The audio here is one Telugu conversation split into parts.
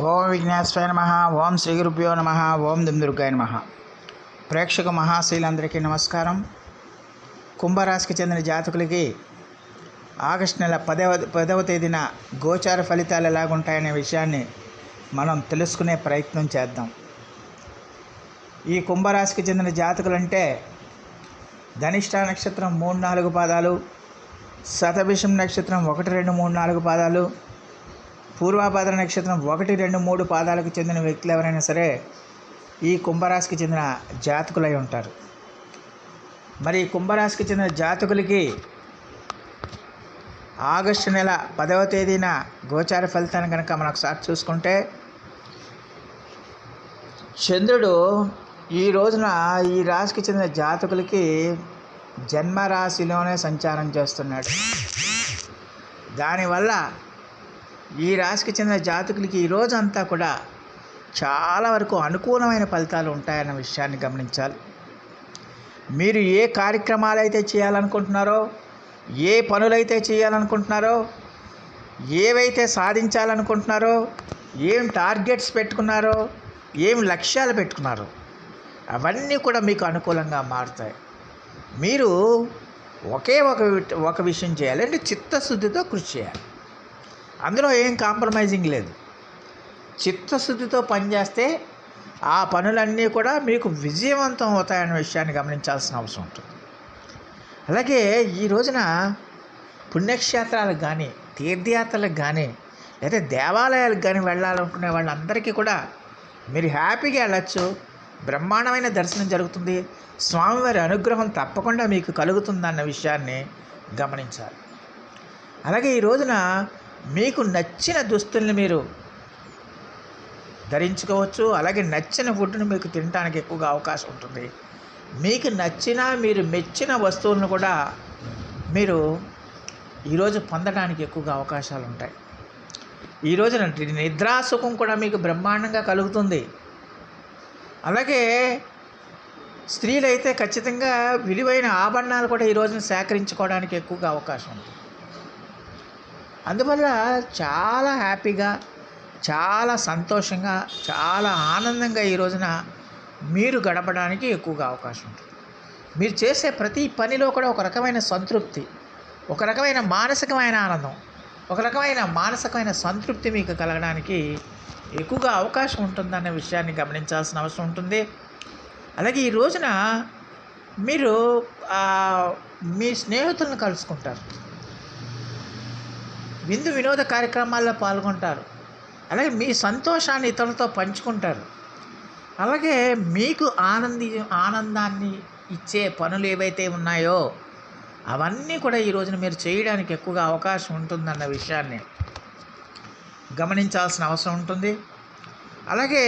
ఓం విఘ్నేశ్వరాయ నమ ఓం శ్రీ గురుభ్యో నమ ఓం దుర్గాయ నమ. ప్రేక్షక మహాశీలందరికీ నమస్కారం. కుంభరాశికి చెందిన జాతకులకి ఆగస్టు నెల పదవ పదవ తేదీన గోచార ఫలితాలు ఎలాగుంటాయనే విషయాన్ని మనం తెలుసుకునే ప్రయత్నం చేద్దాం. ఈ కుంభరాశికి చెందిన జాతకులంటే ధనిష్ట నక్షత్రం మూడు నాలుగు పాదాలు శతభిషం నక్షత్రం ఒకటి రెండు మూడు నాలుగు పాదాలు పూర్వాభాద్ర నక్షత్రం ఒకటి రెండు మూడు పాదాలకు చెందిన వ్యక్తులు ఎవరైనా సరే ఈ కుంభరాశికి చెందిన జాతకులై ఉంటారు. మరి కుంభరాశికి చెందిన జాతకులకి ఆగస్టు నెల పదవ తేదీన గోచార ఫలితాన్ని కనుక మనకు ఒకసారి చూసుకుంటే చంద్రుడు ఈ రోజున ఈ రాశికి చెందిన జాతకులకి జన్మరాశిలోనే సంచారం చేస్తున్నాడు. దానివల్ల ఈ రాశికి చెందిన జాతకులకి ఈ రోజంతా కూడా చాలా వరకు అనుకూలమైన ఫలితాలు ఉంటాయన్న విషయాన్ని గమనించాలి. మీరు ఏ కార్యక్రమాలు అయితే చేయాలనుకుంటున్నారో ఏ పనులైతే చేయాలనుకుంటున్నారో ఏవైతే సాధించాలనుకుంటున్నారో ఏం టార్గెట్స్ పెట్టుకున్నారో ఏం లక్ష్యాలు పెట్టుకున్నారో అవన్నీ కూడా మీకు అనుకూలంగా మారుతాయి. మీరు ఒకే ఒక వి- ఒక విషయం చేయాలి. అంటే చిత్తశుద్ధితో కృషి చేయాలి. అందులో ఏం కాంప్రమైజింగ్ లేదు. చిత్తశుద్ధితో పనిచేస్తే ఆ పనులన్నీ కూడా మీకు విజయవంతం అవుతాయనే విషయాన్ని గమనించాల్సిన అవసరం ఉంటుంది. అలాగే ఈ రోజున పుణ్యక్షేత్రాలకు కానీ తీర్థయాత్రలకు కానీ లేదా దేవాలయాలకు కానీ వెళ్ళాలనుకునే వాళ్ళందరికీ కూడా మీరు హ్యాపీగా వెళ్ళచ్చు. బ్రహ్మాండమైన దర్శనం జరుగుతుంది. స్వామివారి అనుగ్రహం తప్పకుండా మీకు కలుగుతుందన్న విషయాన్ని గమనించాలి. అలాగే ఈ రోజున మీకు నచ్చిన దుస్తుల్ని మీరు ధరించుకోవచ్చు అలాగే నచ్చిన ఫుడ్ని మీకు తినడానికి ఎక్కువగా అవకాశం ఉంటుంది. మీకు నచ్చిన మీరు మెచ్చిన వస్తువులను కూడా మీరు ఈరోజు పొందడానికి ఎక్కువగా అవకాశాలు ఉంటాయి. ఈ రోజున నిద్రాసుఖం కూడా మీకు బ్రహ్మాండంగా కలుగుతుంది. అలాగే స్త్రీలైతే ఖచ్చితంగా విలువైన ఆభరణాలు కూడా ఈ రోజున సేకరించుకోవడానికి ఎక్కువగా అవకాశం ఉంది అందువల్ల చాలా హ్యాపీగా చాలా సంతోషంగా చాలా ఆనందంగా ఈ రోజున మీరు గడపడానికి ఎక్కువగా అవకాశం ఉంటుంది. మీరు చేసే ప్రతి పనిలో కూడా ఒక రకమైన సంతృప్తి ఒక రకమైన మానసికమైన ఆనందం ఒక రకమైన మానసికమైన సంతృప్తి మీకు కలగడానికి ఎక్కువగా అవకాశం ఉంటుందన్న విషయాన్ని గమనించాల్సిన అవసరం ఉంటుంది. అలాగే ఈ రోజున మీరు మీ స్నేహితులను కలుసుకుంటారు. విందు వినోద కార్యక్రమాల్లో పాల్గొంటారు. అలాగే మీ సంతోషాన్ని ఇతరులతో పంచుకుంటారు. అలాగే మీకు ఆనంది ఆనందాన్ని ఇచ్చే పనులు ఏవైతే ఉన్నాయో అవన్నీ కూడా ఈ రోజున మీరు చేయడానికి ఎక్కువగా అవకాశం ఉంటుందన్న విషయాన్ని గమనించాల్సిన అవసరం ఉంటుంది. అలాగే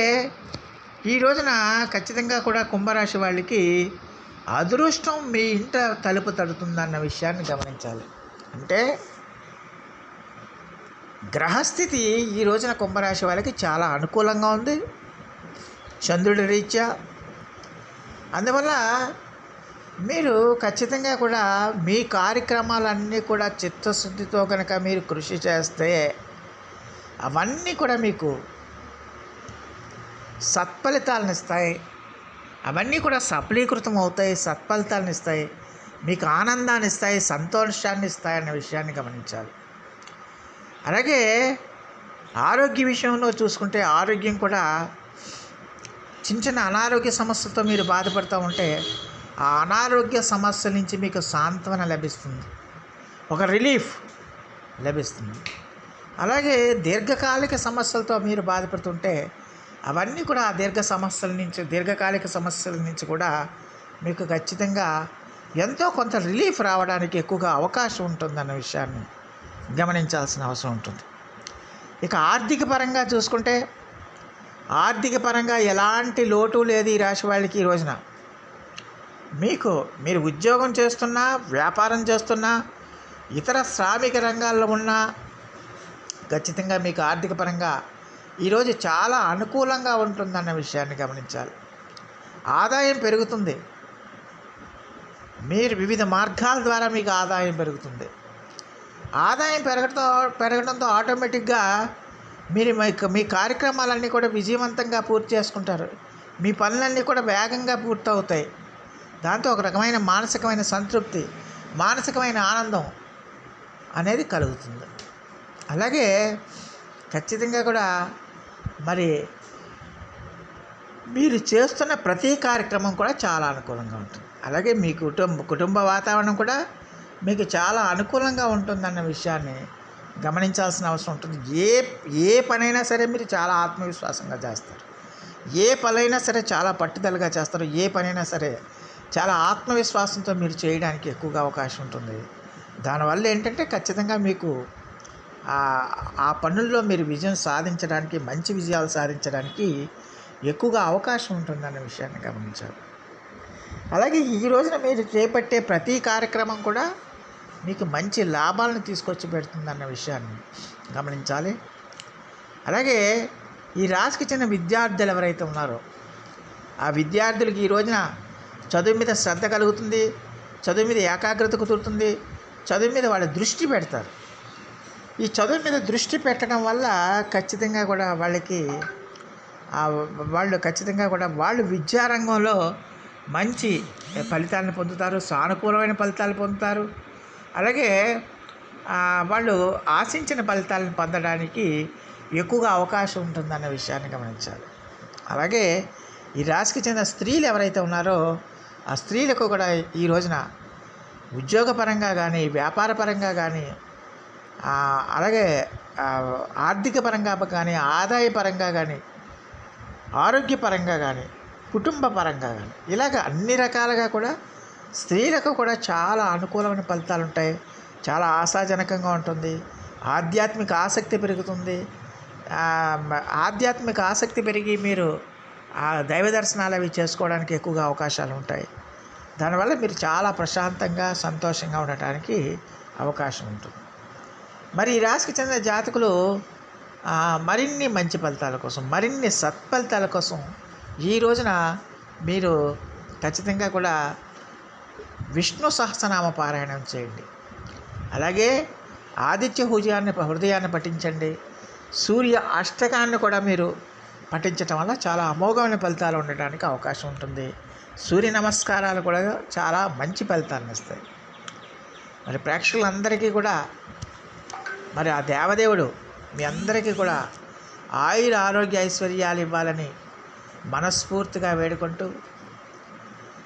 ఈ రోజున ఖచ్చితంగా కూడా కుంభరాశి వాళ్ళకి అదృష్టం మీ ఇంట తలుపు తడుతుందన్న విషయాన్ని గమనించాలి. అంటే గ్రహస్థితి ఈ రోజున కుంభరాశి వాళ్ళకి చాలా అనుకూలంగా ఉంది. చంద్రుడి రీత్యా. అందువల్ల మీరు ఖచ్చితంగా కూడా మీ కార్యక్రమాలన్నీ కూడా చిత్తశుద్ధితో కనుక మీరు కృషి చేస్తే అవన్నీ కూడా మీకు సత్ఫలితాలను ఇస్తాయి. అవన్నీ కూడా సఫలీకృతం అవుతాయి సత్ఫలితాలను ఇస్తాయి. మీకు ఆనందాన్ని ఇస్తాయి సంతోషాన్ని ఇస్తాయి అనే విషయాన్ని గమనించాలి. అలాగే ఆరోగ్య విషయంలో చూసుకుంటే ఆరోగ్యం కూడా చిన్న చిన్న అనారోగ్య సమస్యలతో మీరు బాధపడుతూ ఉంటే ఆ అనారోగ్య సమస్యల నుంచి మీకు సాంత్వన లభిస్తుంది. ఒక రిలీఫ్ లభిస్తుంది. అలాగే దీర్ఘకాలిక సమస్యలతో మీరు బాధపడుతుంటే అవన్నీ కూడా ఆ దీర్ఘ సమస్యల నుంచి దీర్ఘకాలిక సమస్యల నుంచి కూడా మీకు ఖచ్చితంగా ఎంతో కొంత రిలీఫ్ రావడానికి ఎక్కువగా అవకాశం ఉంటుందన్న విషయాన్ని గమనించాల్సిన అవసరం ఉంటుంది. ఇక ఆర్థిక పరంగా చూసుకుంటే ఆర్థిక పరంగా ఎలాంటి లోటు లేదు ఈ రాశి వాళ్ళకి ఈ రోజున. మీకు మీరు ఉద్యోగం చేస్తున్నా వ్యాపారం చేస్తున్నా ఇతర శ్రామిక రంగాల్లో ఉన్నా ఖచ్చితంగా మీకు ఆర్థిక పరంగా ఈరోజు చాలా అనుకూలంగా ఉంటుందన్న విషయాన్ని గమనించాలి. ఆదాయం పెరుగుతుంది. మీరు వివిధ మార్గాల ద్వారా మీకు ఆదాయం పెరుగుతుంది. ఆదాయం పెరగడంతో పెరగడంతో ఆటోమేటిక్గా మీరు మీ మీ కార్యక్రమాలన్నీ కూడా విజయవంతంగా పూర్తి చేసుకుంటారు. మీ పనులన్నీ కూడా వేగంగా పూర్తవుతాయి. దాంతో ఒక రకమైన మానసికమైన సంతృప్తి మానసికమైన ఆనందం అనేది కలుగుతుంది. అలాగే ఖచ్చితంగా కూడా మరి మీరు చేస్తున్న ప్రతి కార్యక్రమం కూడా చాలా అనుకూలంగా ఉంటుంది. అలాగే మీ కుటుంబ కుటుంబ వాతావరణం కూడా మీకు చాలా అనుకూలంగా ఉంటుందన్న విషయాన్ని గమనించాల్సిన అవసరం ఉంటుంది. ఏ ఏ పనైనా సరే మీరు చాలా ఆత్మవిశ్వాసంగా చేస్తారు. ఏ పనైనా సరే చాలా పట్టుదలగా చేస్తారు. ఏ పనైనా సరే చాలా ఆత్మవిశ్వాసంతో మీరు చేయడానికి ఎక్కువగా అవకాశం ఉంటుంది. దానివల్ల ఏంటంటే ఖచ్చితంగా మీకు ఆ- పనుల్లో మీరు విజయం సాధించడానికి మంచి విజయాలు సాధించడానికి ఎక్కువగా అవకాశం ఉంటుందన్న విషయాన్ని గమనించాలి. అలాగే ఈ రోజున మీరు చేపట్టే ప్రతి కార్యక్రమం కూడా మీకు మంచి లాభాలను తీసుకొచ్చి పెడుతుందన్న విషయాన్ని గమనించాలి. అలాగే ఈ రాశికి చెందిన విద్యార్థులు ఎవరైతే ఉన్నారో ఆ విద్యార్థులకి ఈ రోజున చదువు మీద శ్రద్ధ కలుగుతుంది చదువు మీద ఏకాగ్రత కుదురుతుంది చదువు మీద వాళ్ళ దృష్టి పెడతారు. ఈ చదువు మీద దృష్టి పెట్టడం వల్ల ఖచ్చితంగా కూడా వాళ్ళకి వాళ్ళు ఖచ్చితంగా కూడా వాళ్ళు విద్యారంగంలో మంచి ఫలితాలను పొందుతారు సానుకూలమైన ఫలితాలు పొందుతారు. అలాగే వాళ్ళు ఆశించిన ఫలితాలను పొందడానికి ఎక్కువగా అవకాశం ఉంటుందన్న విషయాన్ని గమనించాలి అలాగే ఈ రాశికి చెందిన స్త్రీలు ఎవరైతే ఉన్నారో ఆ స్త్రీలకు కూడా ఈ రోజున ఉద్యోగపరంగా కానీ వ్యాపారపరంగా కానీ అలాగే ఆర్థిక పరంగా కానీ ఆదాయపరంగా కానీ ఆరోగ్యపరంగా కానీ కుటుంబ పరంగా కానీ ఇలాగ అన్ని రకాలుగా కూడా స్త్రీలకు కూడా చాలా అనుకూలమైన ఫలితాలు ఉంటాయి. చాలా ఆశాజనకంగా ఉంటుంది. ఆధ్యాత్మిక ఆసక్తి పెరుగుతుంది. ఆధ్యాత్మిక ఆసక్తి పెరిగి మీరు ఆ దైవ దర్శనాలు అవి చేసుకోవడానికి ఎక్కువగా అవకాశాలు ఉంటాయి. దానివల్ల మీరు చాలా ప్రశాంతంగా సంతోషంగా ఉండటానికి అవకాశం ఉంటుంది. మరి ఈ రాశికి చెందిన జాతకులు మరిన్ని మంచి ఫలితాల కోసం మరిన్ని సత్ఫలితాల కోసం ఈ రోజున మీరు ఖచ్చితంగా కూడా విష్ణు సహస్రనామ పారాయణం చేయండి. అలాగే ఆదిత్య హృదయాన్ని హృదయాన్ని పఠించండి. సూర్య అష్టకాన్ని కూడా మీరు పఠించటం వల్ల చాలా అమోఘమైన ఫలితాలు ఉండడానికి అవకాశం ఉంటుంది. సూర్య నమస్కారాలు కూడా చాలా మంచి ఫలితాలను ఇస్తాయి. మరి ప్రేక్షకులందరికీ కూడా మరి ఆ దేవదేవుడు మీ అందరికీ కూడా ఆయుర ఆరోగ్య ఐశ్వర్యాలు ఇవ్వాలని మనస్ఫూర్తిగా వేడుకుంటూ